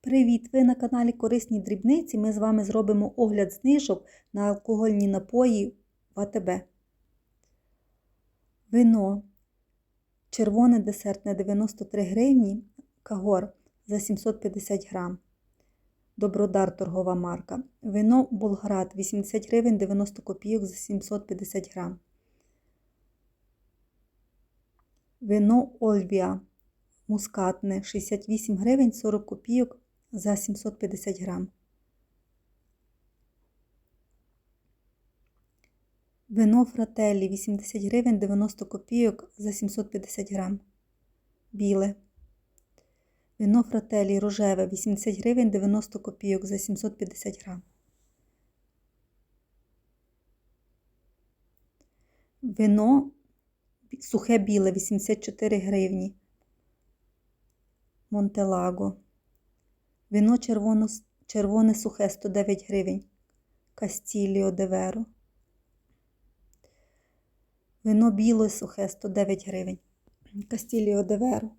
Привіт! Ви на каналі Корисні дрібниці. Ми з вами зробимо огляд знижок на алкогольні напої в АТБ. Вино. Червоне десертне 93 гривні. Кагор за 750 грам. Добродар торгова марка. Вино Болград 80 гривень 90 копійок за 750 грам. Вино Ольвія мускатне 68 гривень 40 копійок за 750 грам. Вино фрателі 80 гривень 90 копійок за 750 грам. Біле. Вино фрателі рожеве 80 гривень 90 копійок за 750 грам. Вино сухе біле 84 гривні. Монтелаго. Вино червоно, червоне сухе 109 гривень. Кастіліо Деверо. Вино біле сухе 109 гривень. Кастіліо Деверо.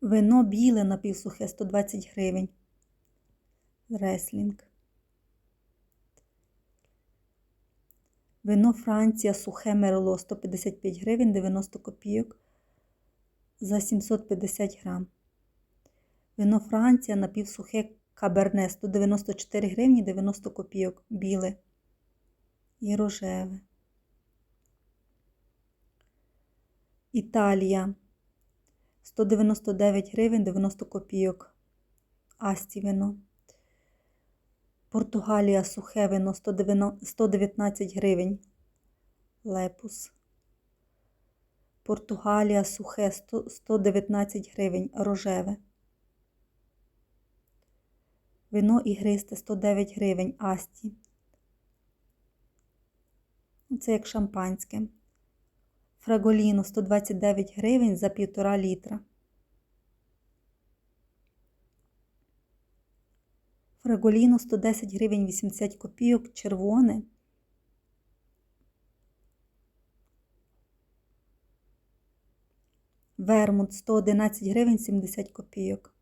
Вино біле напівсухе 120 гривень. Реслінг. Вино Франція сухе мерло 155 гривень 90 копійок за 750 грам. Вино Франція напівсухе каберне 194 гривні 90 копійок біле і рожеве. Італія 199 гривень 90 копійок. Асті вино. Португалія сухе вино 119 гривень. Лепус. Португалія сухе 119 гривень рожеве. Вино ігристе 109 гривень Асті. Це як шампанське. Фраголіно 129 гривень за 1,5 літра. Фраголіно 110 гривень 80 копійок червоне. Вермут 111 гривень 70 копійок.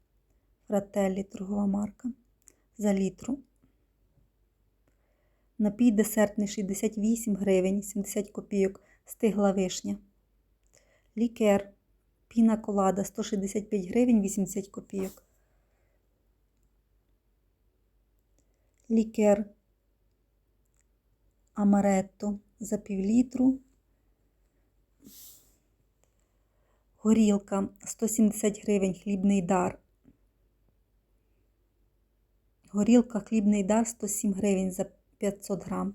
Фрателлі торгова марка за літру. Напій десертний 68 гривень 70 копійок. Стигла вишня. Лікер. Піна колада 165 гривень 80 копійок. Лікер Амаретто за півлітру. Горілка 170 гривень хлібний дар. Горілка хлібний дар 107 гривень за 500 грам.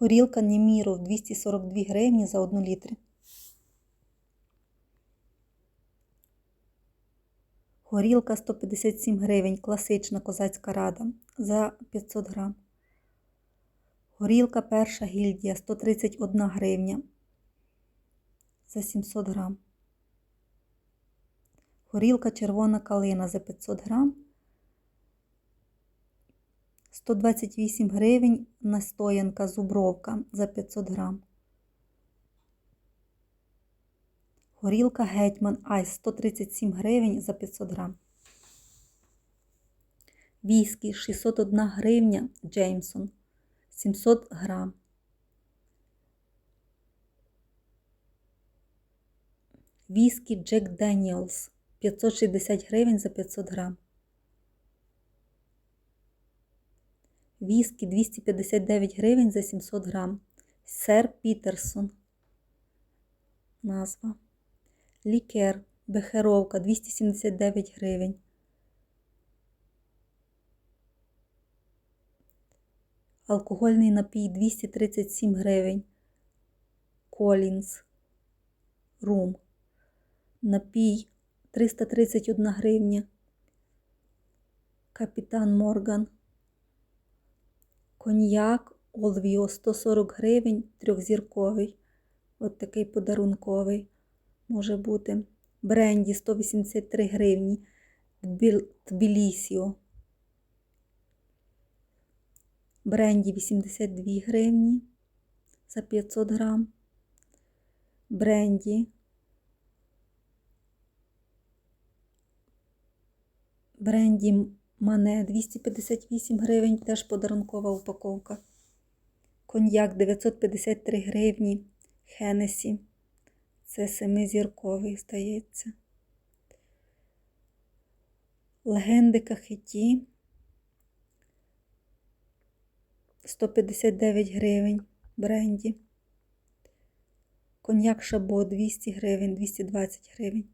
Горілка Неміров 242 гривні за 1 літр. Горілка 157 гривень, класична козацька рада за 500 грам. Горілка перша гільдія 131 гривня за 700 грам. Горілка червона калина за 500 грам. 128 гривень настоянка зубровка за 500 грам. Горілка Гетьман Айс 137 гривень за 500 грам. Віскі 601 гривня Джеймсон 700 грам. Віскі Джек Деніелс 560 гривень за 500 грам. Віскі 259 гривень за 700 грам. Сер Пітерсон. Назва. Лікер. Бехеровка 279 гривень. Алкогольний напій 237 гривень. Колінс. Рум. Напій 331 гривня. Капітан Морган. Коньяк Олвіо 140 гривень, трьохзірковий. От такий подарунковий може бути. Бренді 183 гривні. Тбілісіо. Бренді 82 гривні за 500 грам. бренді. Бренді Мане 258 гривень, теж подарункова упаковка. Коньяк 953 гривні. Хенесі. Це семизірковий, здається. Легенди Кахеті 159 гривень бренді. Коньяк Шабо 200 гривень, 220 гривень.